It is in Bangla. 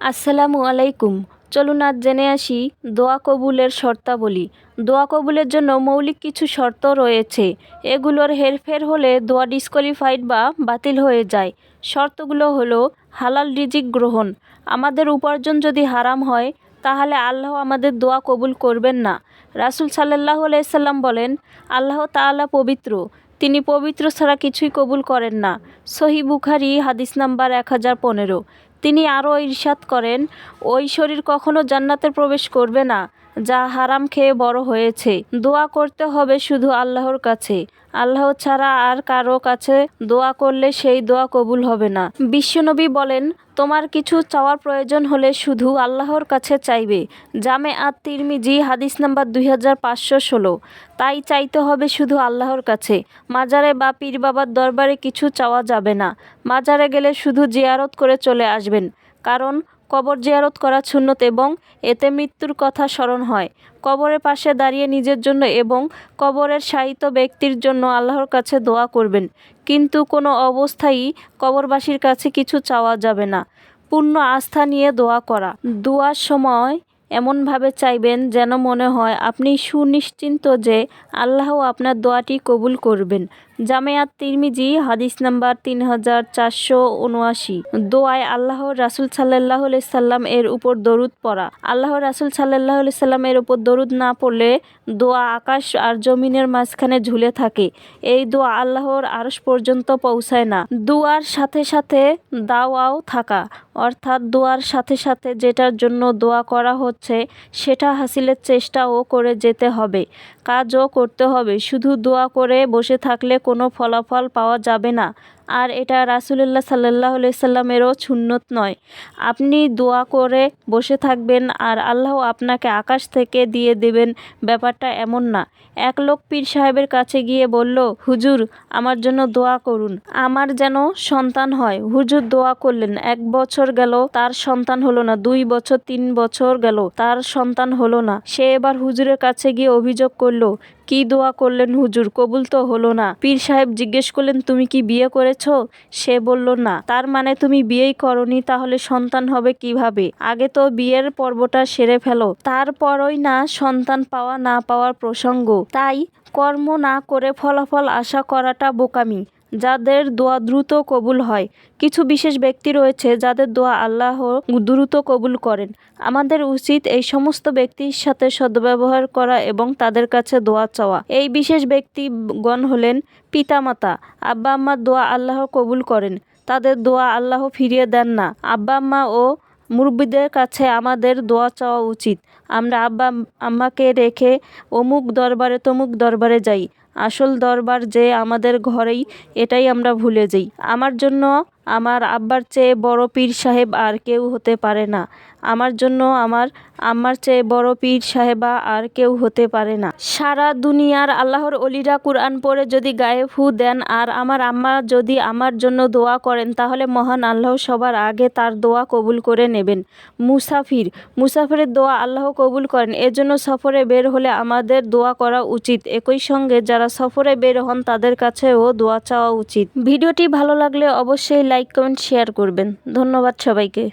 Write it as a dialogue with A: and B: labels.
A: আসসালামু আলাইকুম। চলুন আজ জেনে আসি দোয়া কবুলের শর্তাবলী। দোয়া কবুলের জন্য মৌলিক কিছু শর্ত রয়েছে। এগুলোর হেরফের হলে দোয়া ডিসকোয়ালিফাইড বা বাতিল হয়ে যায়। শর্তগুলো হলো হালাল রিজিক গ্রহণ। আমাদের উপার্জন যদি হারাম হয়, তাহলে আল্লাহ আমাদের দোয়া কবুল করবেন না। রাসুল সাল্লাহ আলাইসাল্লাম বলেন, আল্লাহ তাআলা পবিত্র। তিনি পবিত্র ছাড়া কিছুই কবুল করেন না। সহি বুখারি হাদিস নাম্বার এক হাজার পনেরো। তিনি আরও ইরশাদ করেন, ওই শরীর কখনো জান্নাতে প্রবেশ করবে না, যা হারাম খেয়ে বড় হয়েছে। দোয়া করতে হবে শুধু আল্লাহর কাছে। আল্লাহ ছাড়া আর কারও কাছে দোয়া করলে সেই দোয়া কবুল হবে না। বিশ্বনবী বলেন, তোমার কিছু চাওয়ার প্রয়োজন হলে শুধু আল্লাহর কাছে চাইবে। জামে আত তিরমিজি হাদিস নাম্বার দুই হাজার পাঁচশো ষোলো। তাই চাইতে হবে শুধু আল্লাহর কাছে। মাজারে বা পীর বাবার দরবারে কিছু চাওয়া যাবে না। মাজারে গেলে শুধু জিয়ারত করে চলে আসবেন। কারণ কবর জিয়ারত করা সুন্নত এবং এতে মৃত্যুর কথা স্মরণ হয়। কবরের পাশে দাঁড়িয়ে নিজের জন্য এবং কবরের সাহিত্য ব্যক্তির জন্য আল্লাহর কাছে দোয়া করবেন। কিন্তু কোনো অবস্থায়ই কবরবাসীর কাছে কিছু চাওয়া যাবে না। পূর্ণ আস্থা নিয়ে দোয়া করা। দোয়ার সময় এমনভাবে চাইবেন যেন মনে হয় আপনি সুনিশ্চিন্ত যে আল্লাহ আপনার দোয়াটি কবুল করবেন। জামেয়াত তিরমিজি, হাদিস নাম্বার তিন হাজার চারশো উনআশি। দোয়ায় আল্লাহ রাসুল সাল্লাহ সাল্লাম এর উপর দরুদ পড়া। আল্লাহ রাসুল সাল্লাহ সাল্লাম এর উপর দরুদ না পড়লে দোয়া আকাশ আর জমিনের মাঝখানে ঝুলে থাকে। এই দোয়া আল্লাহর আরশ পর্যন্ত পৌঁছায় না। দোয়ার সাথে সাথে দাওয়াও থাকা। অর্থাৎ দোয়ার সাথে সাথে যেটার জন্য দোয়া করা হচ্ছে, সেটা হাসিলের চেষ্টাও করে যেতে হবে। কাজও করতে হবে। শুধু দোয়া করে বসে থাকলে কোনো ফলাফল পাওয়া যাবে না। আর এটা রাসুলুল্লাহ সাল্লাহ সাল্লামেরও সুন্নত নয়। আপনি দোয়া করে বসে থাকবেন আর আল্লাহ আপনাকে আকাশ থেকে দিয়ে দেবেন। ব্যাপারটা এমন না। এক লোক পীর সাহেবের কাছে গিয়ে বলল, হুজুর, আমার জন্য দোয়া করুন। আমার যেন সন্তান হয়। হুজুর দোয়া করলেন, এক বছর গেল, তার সন্তান হলো না। দুই বছর, তিন বছর গেল, তার সন্তান হলো না। সে এবার হুজুরের কাছে গিয়ে অভিযোগ করল, কি দোয়া করলেন হুজুর? কবুল তো হলো না। পীর সাহেব জিজ্ঞেস করলেন, তুমি কি বিয়ে করেছ? সে বলল, না। তার মানে তুমি বিয়েই করনি, তাহলে সন্তান হবে কীভাবে? আগে তো বিয়ের পর্বটা সেরে ফেলো, তারপরই না সন্তান পাওয়া না পাওয়ার প্রসঙ্গ। তাই কর্ম না করে ফলাফল আশা করাটা বোকামি। যাদের দোয়া দ্রুত কবুল হয়। কিছু বিশেষ ব্যক্তি রয়েছে যাদের দোয়া আল্লাহ দ্রুত কবুল করেন। আমাদের উচিত এই সমস্ত ব্যক্তির সাথে সদ্ব্যবহার করা এবং তাদের কাছে দোয়া চাওয়া। এই বিশেষ ব্যক্তিগণ হলেন পিতামাতা। আব্বা আম্মার দোয়া আল্লাহ কবুল করেন। তাদের দোয়া আল্লাহ ফিরিয়ে দেন না। আব্বা আম্মা ও মুরব্বীদের কাছে আমাদের দোয়া চাওয়া উচিত। আমরা আব্বা আম্মাকে রেখে অমুক দরবারে তমুক দরবারে যাই। আসল দরবার যে আমাদের ঘরেই, এটাই আমরা ভুলে যাই। আমার জন্য আমার আব্বার চেয়ে বড় পীর সাহেব আর কেউ হতে পারে না। আমার জন্য আমার আম্মার চেয়ে বড় পীর সাহেবা আর কেউ হতে পারে না। সারা দুনিয়ার আল্লাহর অলিরা কুরআন পড়ে যদি গায়ে ফু দেন আর আমার আম্মা যদি আমার জন্য দোয়া করেন, তাহলে মহান আল্লাহ সবার আগে তার দোয়া কবুল করে নেবেন। মুসাফির, মুসাফিরের দোয়া আল্লাহ কবুল করেন। এজন্য সফরে বের হলে আমাদের দোয়া করা উচিত। একই সঙ্গে যারা সফরে বের হন, তাদের কাছেও দোয়া চাওয়া উচিত। ভিডিওটি ভালো লাগলে অবশ্যই লাইক, কমেন্ট, শেয়ার করবেন। ধন্যবাদ সবাইকে।